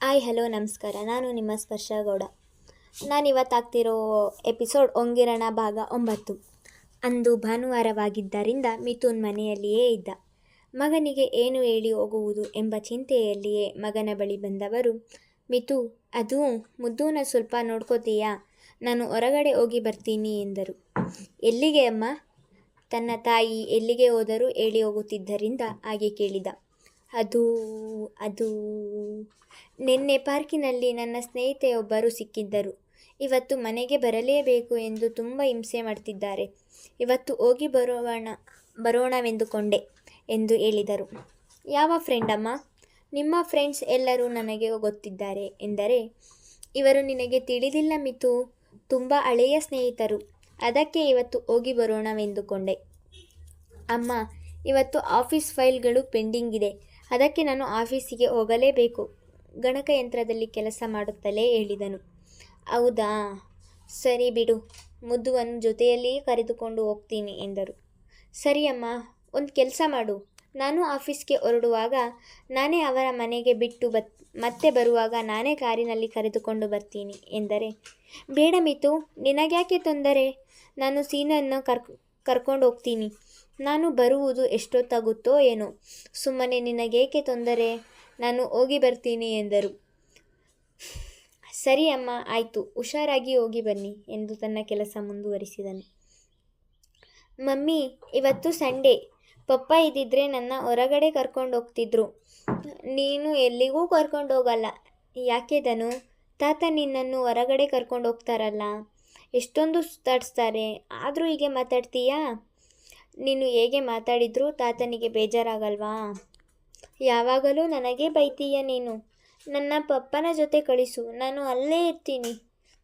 Hi hello ನಮಸ್ಕಾರ. ನಾನು ನಿಮ್ಮ ಸ್ಪರ್ಶ ಗೌಡ. ನಾನಿವತ್ತು ಆಗ್ತಿರೋ ಎಪಿಸೋಡ್ ಒಂಗಿರಣ ಭಾಗ ಒಂಬತ್ತು. ಅಂದು ಭಾನುವಾರವಾಗಿದ್ದರಿಂದ ಮಿಥುನ್ ಮನೆಯಲ್ಲಿಯೇ ಇದ್ದ. ಮಗನಿಗೆ ಏನು ಹೇಳಿ ಹೋಗುವುದು ಎಂಬ ಚಿಂತೆಯಲ್ಲಿಯೇ ಮಗನ ಬಳಿ ಬಂದವರು ಮಿತು ಅದು ಮುದ್ದೂನ ಸ್ವಲ್ಪ ನೋಡ್ಕೋತೀಯಾ? ನಾನು ಹೊರಗಡೆ ಹೋಗಿ ಬರ್ತೀನಿ ಎಂದರು. ಎಲ್ಲಿಗೆ ಅಮ್ಮ? ತನ್ನ ತಾಯಿ ಎಲ್ಲಿಗೆ ಹೋದರೂ ಹೇಳಿ ಹೋಗುತ್ತಿದ್ದರಿಂದ ಹಾಗೆ ಕೇಳಿದ. ಅದು ಅದು, ನಿನ್ನೆ ಪಾರ್ಕಿನಲ್ಲಿ ನನ್ನ ಸ್ನೇಹಿತೆಯೊಬ್ಬರು ಸಿಕ್ಕಿದ್ದರು. ಇವತ್ತು ಮನೆಗೆ ಬರಲೇಬೇಕು ಎಂದು ತುಂಬ ಹಿಂಸೆ ಮಾಡ್ತಿದ್ದಾರೆ. ಇವತ್ತು ಹೋಗಿ ಬರೋಣ, ಬರೋಣವೆಂದುಕೊಂಡೆ ಎಂದು ಹೇಳಿದರು. ಯಾವ ಫ್ರೆಂಡ್ ಅಮ್ಮ? ನಿಮ್ಮ ಫ್ರೆಂಡ್ಸ್ ಎಲ್ಲರೂ ನನಗೆ ಗೊತ್ತಿದ್ದಾರೆ ಎಂದರೆ, ಇವರು ನಿನಗೆ ತಿಳಿದಿಲ್ಲ ಮಿತು, ತುಂಬ ಹಳೆಯ ಸ್ನೇಹಿತರು. ಅದಕ್ಕೆ ಇವತ್ತು ಹೋಗಿ ಬರೋಣವೆಂದುಕೊಂಡೆ. ಅಮ್ಮ, ಇವತ್ತು ಆಫೀಸ್ ಫೈಲ್ಗಳು ಪೆಂಡಿಂಗ್ ಇದೆ. ಅದಕ್ಕೆ ನಾನು ಆಫೀಸಿಗೆ ಹೋಗಲೇಬೇಕು. ಗಣಕಯಂತ್ರದಲ್ಲಿ ಕೆಲಸ ಮಾಡುತ್ತಲೇ ಹೇಳಿದನು. ಹೌದಾ? ಸರಿ ಬಿಡು ಮುದ್ದುವನ್ನು ಜೊತೆಯಲ್ಲಿಯೇ ಕರೆದುಕೊಂಡು ಹೋಗ್ತೀನಿ ಎಂದರು. ಸರಿಯಮ್ಮ ಒಂದು ಕೆಲಸ ಮಾಡು. ನಾನು ಆಫೀಸ್ಗೆ ಹೊರಡುವಾಗ ನಾನೇ ಅವರ ಮನೆಗೆ ಬಿಟ್ಟು ಬತ್, ಮತ್ತೆ ಬರುವಾಗ ನಾನೇ ಕಾರಿನಲ್ಲಿ ಕರೆದುಕೊಂಡು ಬರ್ತೀನಿ ಎಂದರೆ, ಬೇಡ ಮಿತು, ನಿನಗ್ಯಾಕೆ ತೊಂದರೆ? ನಾನು ಸೀನನ್ನು ಕರ್ ಕರ್ಕೊಂಡು ಹೋಗ್ತೀನಿ. ನಾನು ಬರುವುದು ಎಷ್ಟೊತ್ತಾಗುತ್ತೋ ಏನೋ. ಸುಮ್ಮನೆ ನಿನಗೇಕೆ ತೊಂದರೆ? ನಾನು ಹೋಗಿ ಬರ್ತೀನಿ ಎಂದರು. ಸರಿ ಅಮ್ಮ, ಆಯಿತು. ಹುಷಾರಾಗಿ ಹೋಗಿ ಬನ್ನಿ ಎಂದು ತನ್ನ ಕೆಲಸ ಮುಂದುವರಿಸಿದನು. ಮಮ್ಮಿ, ಇವತ್ತು ಸಂಡೇ. ಪಪ್ಪ ಇದ್ದಿದ್ರೆ ನನ್ನ ಹೊರಗಡೆ ಕರ್ಕೊಂಡು ಹೋಗ್ತಿದ್ರು. ನೀನು ಎಲ್ಲಿಗೂ ಕರ್ಕೊಂಡು ಹೋಗಲ್ಲ. ಯಾಕೆ ಧನು? ತಾತ ನಿನ್ನನ್ನು ಹೊರಗಡೆ ಕರ್ಕೊಂಡು ಹೋಗ್ತಾರಲ್ಲ. ಎಷ್ಟೊಂದು ಸುತ್ತಾಡಿಸ್ತಾರೆ. ಆದರೂ ಹೀಗೆ ಮಾತಾಡ್ತೀಯಾ? ನೀನು ಹೇಗೆ ಮಾತಾಡಿದರೂ ತಾತನಿಗೆ ಬೇಜಾರಾಗಲ್ವಾ? ಯಾವಾಗಲೂ ನನಗೆ ಬೈತೀಯ ನೀನು? ನನ್ನ ಪಪ್ಪನ ಜೊತೆ ಕಳಿಸು, ನಾನು ಅಲ್ಲೇ ಇರ್ತೀನಿ.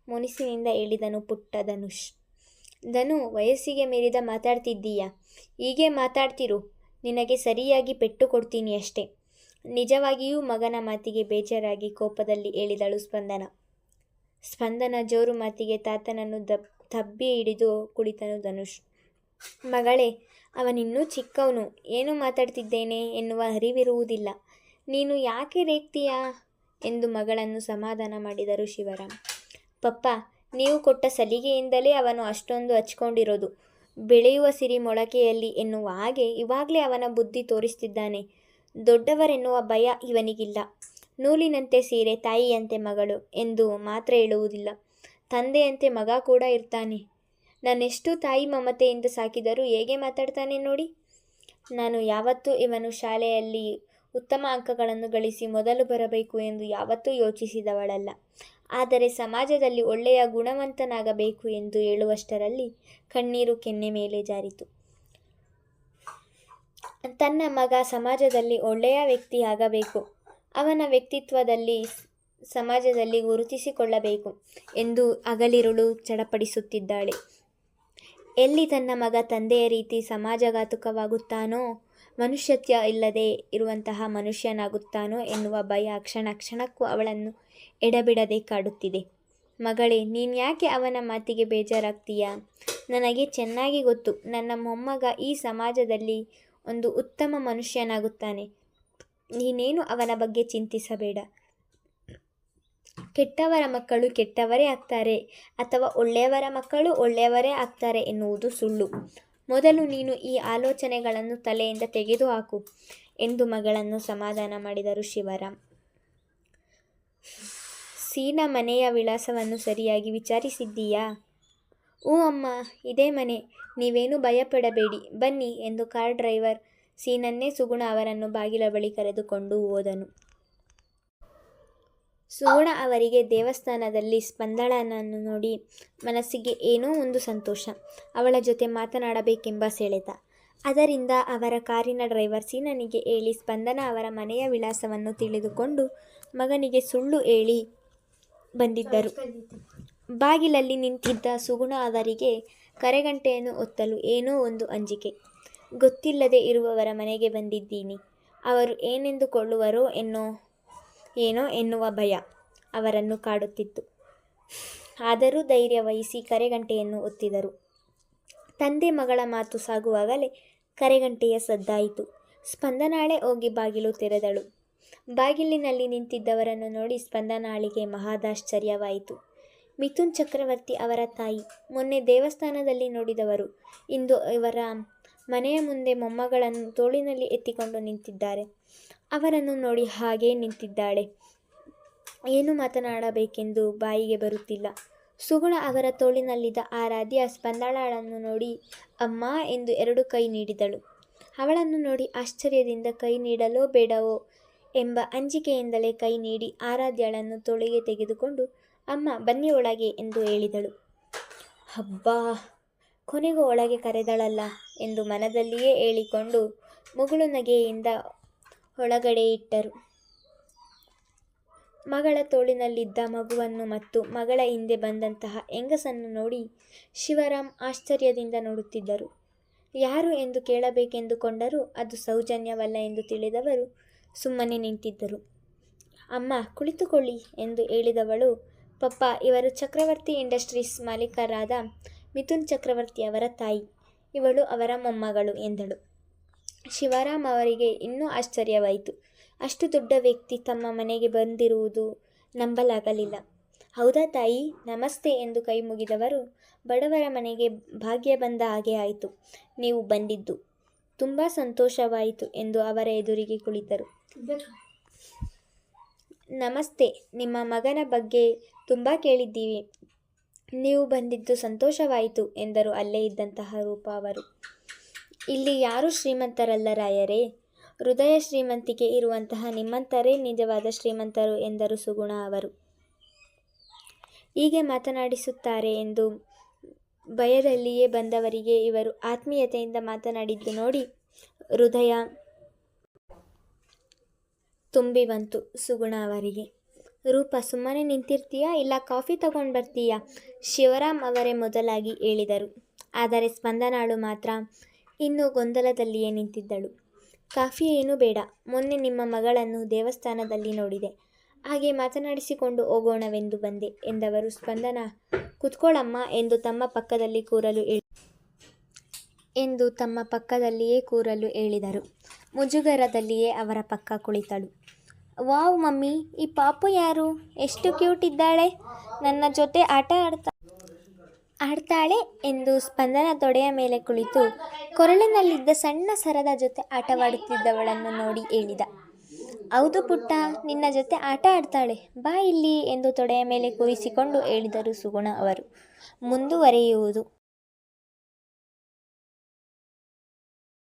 ಮುನಿಸಿನಿಂದ ಹೇಳಿದನು ಪುಟ್ಟ ಧನುಷ್ ಧನು, ವಯಸ್ಸಿಗೆ ಮೀರಿದ ಮಾತಾಡ್ತಿದ್ದೀಯ? ಹೀಗೆ ಮಾತಾಡ್ತಿರು. ನಿನಗೆ ಸರಿಯಾಗಿ ಪೆಟ್ಟು ಕೊಡ್ತೀನಿ ಅಷ್ಟೇ. ನಿಜವಾಗಿಯೂ ಮಗನ ಮಾತಿಗೆ ಬೇಜಾರಾಗಿ ಕೋಪದಲ್ಲಿ ಹೇಳಿದಳು ಸ್ಪಂದನ. ಸ್ಪಂದನ ಜೋರು ಮಾತಿಗೆ ತಾತನನ್ನು ದಬ್ ತಬ್ಬಿ ಹಿಡಿದು ಕುಳಿತನು ಧನುಷ್. ಮಗಳೇ, ಅವನಿನ್ನೂ ಚಿಕ್ಕವನು, ಏನು ಮಾತಾಡ್ತಿದ್ದೇನೆ ಎನ್ನುವ ಅರಿವಿರುವುದಿಲ್ಲ. ನೀನು ಯಾಕೆ ರೇಗ್ತೀಯಾ? ಎಂದು ಮಗಳನ್ನು ಸಮಾಧಾನ ಮಾಡಿದರು ಶಿವರಾಮ್. ಪಪ್ಪ, ನೀವು ಕೊಟ್ಟ ಸಲಿಗೆಯಿಂದಲೇ ಅವನು ಅಷ್ಟೊಂದು ಹಚ್ಕೊಂಡಿರೋದು. ಬೆಳೆಯುವ ಸಿರಿ ಮೊಳಕೆಯಲ್ಲಿ ಎನ್ನುವ ಹಾಗೆ ಇವಾಗಲೇ ಅವನ ಬುದ್ಧಿ ತೋರಿಸ್ತಿದ್ದಾನೆ. ದೊಡ್ಡವರೆನ್ನುವ ಭಯ ಇವನಿಗಿಲ್ಲ. ನೂಲಿನಂತೆ ಸೀರೆ ತಾಯಿಯಂತೆ ಮಗಳು ಎಂದು ಮಾತ್ರ ಹೇಳುವುದಿಲ್ಲ. ತಂದೆಯಂತೆ ಮಗ ಕೂಡ ಇರ್ತಾನೆ. ನಾನೆಷ್ಟು ತಾಯಿ ಮಮತೆಯಿಂದ ಸಾಕಿದರೂ ಹೇಗೆ ಮಾತಾಡ್ತಾನೆ ನೋಡಿ. ನಾನು ಯಾವತ್ತೂ ಇವನು ಶಾಲೆಯಲ್ಲಿ ಉತ್ತಮ ಅಂಕಗಳನ್ನು ಗಳಿಸಿ ಮೊದಲು ಬರಬೇಕು ಎಂದು ಯಾವತ್ತೂ ಯೋಚಿಸಿದವಳಲ್ಲ. ಆದರೆ ಸಮಾಜದಲ್ಲಿ ಒಳ್ಳೆಯ ಗುಣವಂತನಾಗಬೇಕು ಎಂದು ಹೇಳುವಷ್ಟರಲ್ಲಿ ಕಣ್ಣೀರು ಕೆನ್ನೆ ಮೇಲೆ ಜಾರಿತು. ತನ್ನ ಮಗ ಸಮಾಜದಲ್ಲಿ ಒಳ್ಳೆಯ ವ್ಯಕ್ತಿಯಾಗಬೇಕು. ಅವನ ವ್ಯಕ್ತಿತ್ವದಲ್ಲಿ ಸಮಾಜದಲ್ಲಿ ಗುರುತಿಸಿಕೊಳ್ಳಬೇಕು ಎಂದು ಹಗಲಿರುಳು ಚಡಪಡಿಸುತ್ತಿದ್ದಾಳೆ. ಎಲ್ಲಿ ತನ್ನ ಮಗ ತಂದೆಯ ರೀತಿ ಸಮಾಜಘಾತುಕವಾಗುತ್ತಾನೋ, ಮನುಷ್ಯತ್ವ ಇಲ್ಲದೆ ಇರುವಂತಹ ಮನುಷ್ಯನಾಗುತ್ತಾನೋ ಎನ್ನುವ ಭಯ ಕ್ಷಣ ಕ್ಷಣಕ್ಕೂ ಅವಳನ್ನು ಎಡಬಿಡದೆ ಕಾಡುತ್ತಿದೆ. ಮಗಳೇ, ನೀನು ಯಾಕೆ ಅವನ ಮಾತಿಗೆ ಬೇಜಾರಾಗ್ತೀಯಾ? ನನಗೆ ಚೆನ್ನಾಗಿ ಗೊತ್ತು. ನನ್ನ ಮೊಮ್ಮಗ ಈ ಸಮಾಜದಲ್ಲಿ ಒಂದು ಉತ್ತಮ ಮನುಷ್ಯನಾಗುತ್ತಾನೆ. ನೀನೇನು ಅವನ ಬಗ್ಗೆ ಚಿಂತಿಸಬೇಡ. ಕೆಟ್ಟವರ ಮಕ್ಕಳು ಕೆಟ್ಟವರೇ ಆಗ್ತಾರೆ ಅಥವಾ ಒಳ್ಳೆಯವರ ಮಕ್ಕಳು ಒಳ್ಳೆಯವರೇ ಆಗ್ತಾರೆ ಎನ್ನುವುದು ಸುಳ್ಳು. ಮೊದಲು ನೀನು ಈ ಆಲೋಚನೆಗಳನ್ನು ತಲೆಯಿಂದ ತೆಗೆದುಹಾಕು ಎಂದು ಮಗಳನ್ನು ಸಮಾಧಾನ ಮಾಡಿದರು ಶಿವರಾಮ್. ಸೀನ ಮನೆಯ ವಿಳಾಸವನ್ನು ಸರಿಯಾಗಿ ವಿಚಾರಿಸಿದ್ದೀಯಾ? ಹ್ಞೂ ಅಮ್ಮ, ಇದೇ ಮನೆ. ನೀವೇನು ಭಯಪಡಬೇಡಿ, ಬನ್ನಿ ಎಂದು ಕಾರ್ ಡ್ರೈವರ್ ಸೀನನ್ನೇ ಸುಗುಣ ಅವರನ್ನು ಬಾಗಿಲ ಬಳಿ ಕರೆದುಕೊಂಡು ಹೋದನು. ಸುಗುಣ ಅವರಿಗೆ ದೇವಸ್ಥಾನದಲ್ಲಿ ಸ್ಪಂದಳನನ್ನು ನೋಡಿ ಮನಸ್ಸಿಗೆ ಏನೋ ಒಂದು ಸಂತೋಷ. ಅವಳ ಜೊತೆ ಮಾತನಾಡಬೇಕೆಂಬ ಸೆಳೆತ. ಅದರಿಂದ ಅವರ ಕಾರಿನ ಡ್ರೈವರ್ ಸೀನನಿಗೆ ಹೇಳಿ ಸ್ಪಂದನ ಅವರ ಮನೆಯ ವಿಳಾಸವನ್ನು ತಿಳಿದುಕೊಂಡು ಮಗನಿಗೆ ಸುಳ್ಳು ಹೇಳಿ ಬಂದಿದ್ದರು. ಬಾಗಿಲಲ್ಲಿ ನಿಂತಿದ್ದ ಸುಗುಣ ಅವರಿಗೆ ಕರೆಗಂಟೆಯನ್ನು ಒತ್ತಲು ಏನೋ ಒಂದು ಅಂಜಿಕೆ. ಗೊತ್ತಿಲ್ಲದೆ ಇರುವವರ ಮನೆಗೆ ಬಂದಿದ್ದೀನಿ. ಅವರು ಏನೆಂದುಕೊಳ್ಳುವರೋ ಎನ್ನೋ ಏನೋ ಎನ್ನುವ ಭಯ ಅವರನ್ನು ಕಾಡುತ್ತಿತ್ತು. ಆದರೂ ಧೈರ್ಯ ವಹಿಸಿ ಕರೆಗಂಟೆಯನ್ನು ಒತ್ತಿದರು. ತಂದೆ ಮಗಳ ಮಾತು ಸಾಗುವಾಗಲೇ ಕರೆಗಂಟೆಯ ಸದ್ದಾಯಿತು. ಸ್ಪಂದನಾಳೆ ಹೋಗಿ ಬಾಗಿಲು ತೆರೆದಳು. ಬಾಗಿಲಿನಲ್ಲಿ ನಿಂತಿದ್ದವರನ್ನು ನೋಡಿ ಸ್ಪಂದನಾಳಿಗೆ ಮಹಾದಾಶ್ಚರ್ಯವಾಯಿತು. ಮಿಥುನ್ ಚಕ್ರವರ್ತಿ ಅವರ ತಾಯಿ ಮೊನ್ನೆ ದೇವಸ್ಥಾನದಲ್ಲಿ ನೋಡಿದವರು. ಇಂದು ಇವರ ಮನೆಯ ಮುಂದೆ ಮೊಮ್ಮಗಳನ್ನು ತೋಳಿನಲ್ಲಿ ಎತ್ತಿಕೊಂಡು ನಿಂತಿದ್ದಾರೆ. ಅವರನ್ನು ನೋಡಿ ಹಾಗೇ ನಿಂತಿದ್ದಾಳೆ. ಏನು ಮಾತನಾಡಬೇಕೆಂದು ಬಾಯಿಗೆ ಬರುತ್ತಿಲ್ಲ. ಸುಗುಣ ಅವರ ತೋಳಿನಲ್ಲಿದ್ದ ಆರಾಧ್ಯ ಸ್ಪಂದಾಳಳನ್ನು ನೋಡಿ, ಅಮ್ಮ ಎಂದು ಎರಡು ಕೈ ನೀಡಿದಳು. ಅವಳನ್ನು ನೋಡಿ ಆಶ್ಚರ್ಯದಿಂದ ಕೈ ನೀಡಲೋ ಬೇಡವೋ ಎಂಬ ಅಂಜಿಕೆಯಿಂದಲೇ ಕೈ ನೀಡಿ ಆರಾಧ್ಯಳನ್ನು ತೋಳಿಗೆ ತೆಗೆದುಕೊಂಡು, ಅಮ್ಮ ಬನ್ನಿ ಒಳಗೆ ಎಂದು ಹೇಳಿದಳು. ಹಬ್ಬಾ ಕೊನೆಗೂ ಒಳಗೆ ಕರೆದಳಲ್ಲ ಎಂದು ಮನದಲ್ಲಿಯೇ ಹೇಳಿಕೊಂಡು ಮುಗುಳು ನಗೆಯಿಂದ ಒಳಗಡೆ ಇಟ್ಟರು. ಮಗಳ ತೋಳಿನಲ್ಲಿದ್ದ ಮಗುವನ್ನು ಮತ್ತು ಮಗಳ ಹಿಂದೆ ಬಂದಂತಹ ಹೆಂಗಸನ್ನು ನೋಡಿ ಶಿವರಾಮ್ ಆಶ್ಚರ್ಯದಿಂದ ನೋಡುತ್ತಿದ್ದರು. ಯಾರು ಎಂದು ಕೇಳಬೇಕೆಂದುಕೊಂಡರೂ ಅದು ಸೌಜನ್ಯವಲ್ಲ ಎಂದು ತಿಳಿದವರು ಸುಮ್ಮನೆ ನಿಂತಿದ್ದರು. ಅಮ್ಮ, ಕುಳಿತುಕೊಳ್ಳಿ ಎಂದು ಹೇಳಿದವಳು, ಪಪ್ಪ, ಇವರು ಚಕ್ರವರ್ತಿ ಇಂಡಸ್ಟ್ರೀಸ್ ಮಾಲೀಕರಾದ ಮಿಥುನ್ ಚಕ್ರವರ್ತಿ ಅವರ ತಾಯಿ. ಇವಳು ಅವರ ಮೊಮ್ಮಗಳು ಎಂದಳು. ಶಿವರಾಮ್ ಅವರಿಗೆ ಇನ್ನೂ ಆಶ್ಚರ್ಯವಾಯಿತು. ಅಷ್ಟು ದೊಡ್ಡ ವ್ಯಕ್ತಿ ತಮ್ಮ ಮನೆಗೆ ಬಂದಿರುವುದು ನಂಬಲಾಗಲಿಲ್ಲ. ಹೌದಾ ತಾಯಿ, ನಮಸ್ತೆ ಎಂದು ಕೈ ಮುಗಿದವರು ಬಡವರ ಮನೆಗೆ ಭಾಗ್ಯ ಬಂದ ಹಾಗೆ ಆಯಿತು. ನೀವು ಬಂದಿದ್ದು. ತುಂಬ ಸಂತೋಷವಾಯಿತು ಎಂದು ಅವರ ಎದುರಿಗೆ ಕುಳಿತರು. ನಮಸ್ತೆ, ನಿಮ್ಮ ಮಗನ ಬಗ್ಗೆ ತುಂಬ ಕೇಳಿದ್ದೀವಿ. ನೀವು ಬಂದಿದ್ದು ಸಂತೋಷವಾಯಿತು ಎಂದರು ಅಲ್ಲೇ ಇದ್ದಂತಹ ರೂಪ ಅವರು. ಇಲ್ಲಿ ಯಾರೂ ಶ್ರೀಮಂತರಲ್ಲ ರಾಯರೇ ಹೃದಯ ಶ್ರೀಮಂತಿಕೆ ಇರುವಂತಹ ನಿಮ್ಮಂತರೇ ನಿಜವಾದ ಶ್ರೀಮಂತರು ಎಂದರು ಸುಗುಣ ಅವರು. ಹೀಗೆ ಮಾತನಾಡಿಸುತ್ತಾರೆ ಎಂದು ಭಯದಲ್ಲಿಯೇ ಬಂದವರಿಗೆ ಇವರು ಆತ್ಮೀಯತೆಯಿಂದ ಮಾತನಾಡಿದ್ದು ನೋಡಿ ಹೃದಯ ತುಂಬಿ ಬಂತು ಸುಗುಣ ಅವರಿಗೆ. ರೂಪ, ಸುಮ್ಮನೆ ನಿಂತಿರ್ತೀಯಾ? ಇಲ್ಲ ಕಾಫಿ ತಗೊಂಡು ಬರ್ತೀಯಾ? ಶಿವರಾಮ್ ಅವರೇ ಮೊದಲಾಗಿ ಹೇಳಿದರು. ಆದರೆ ಸ್ಪಂದನಾಳು ಮಾತ್ರ ಇನ್ನೂ ಗೊಂದಲದಲ್ಲಿಯೇ ನಿಂತಿದ್ದಳು. ಕಾಫಿ ಏನೂ ಬೇಡ. ಮೊನ್ನೆ ನಿಮ್ಮ ಮಗಳನ್ನು ದೇವಸ್ಥಾನದಲ್ಲಿ ನೋಡಿದೆ. ಹಾಗೆ ಮಾತನಾಡಿಸಿಕೊಂಡು ಹೋಗೋಣವೆಂದು ಬಂದೆ ಎಂದವರು ಸ್ಪಂದನ ಕುತ್ಕೊಳ್ಳಮ್ಮ ಎಂದು ತಮ್ಮ ಪಕ್ಕದಲ್ಲಿ ಕೂರಲು ಎಂದು ತಮ್ಮ ಪಕ್ಕದಲ್ಲಿಯೇ ಕೂರಲು ಹೇಳಿದರು. ಮುಜುಗರದಲ್ಲಿಯೇ ಅವರ ಪಕ್ಕ ಕುಳಿತಳು. ವಾವ್ ಮಮ್ಮಿ, ಈ ಪಾಪು ಯಾರು? ಎಷ್ಟು ಕ್ಯೂಟ್ ಇದ್ದಾಳೆ. ನನ್ನ ಜೊತೆ ಆಟ ಆಡ್ತಾ, ಆಡ್ತಾಳೆ ಎಂದು ಸ್ಪಂದನ ತೊಡೆಯ ಮೇಲೆ ಕುಳಿತು ಕೊರಳಿನಲ್ಲಿದ್ದ ಸಣ್ಣ ಸರದ ಜೊತೆ ಆಟವಾಡುತ್ತಿದ್ದವಳನ್ನು ನೋಡಿ ಹೇಳಿದ. ಹೌದು ಪುಟ್ಟ, ನಿನ್ನ ಜೊತೆ ಆಟ ಆಡ್ತಾಳೆ. ಬಾ ಇಲ್ಲಿ ಎಂದು ತೊಡೆಯ ಮೇಲೆ ಕೂರಿಸಿಕೊಂಡು ಹೇಳಿದರು ಸುಗುಣ ಅವರು. ಮುಂದುವರಿಯುವುದು.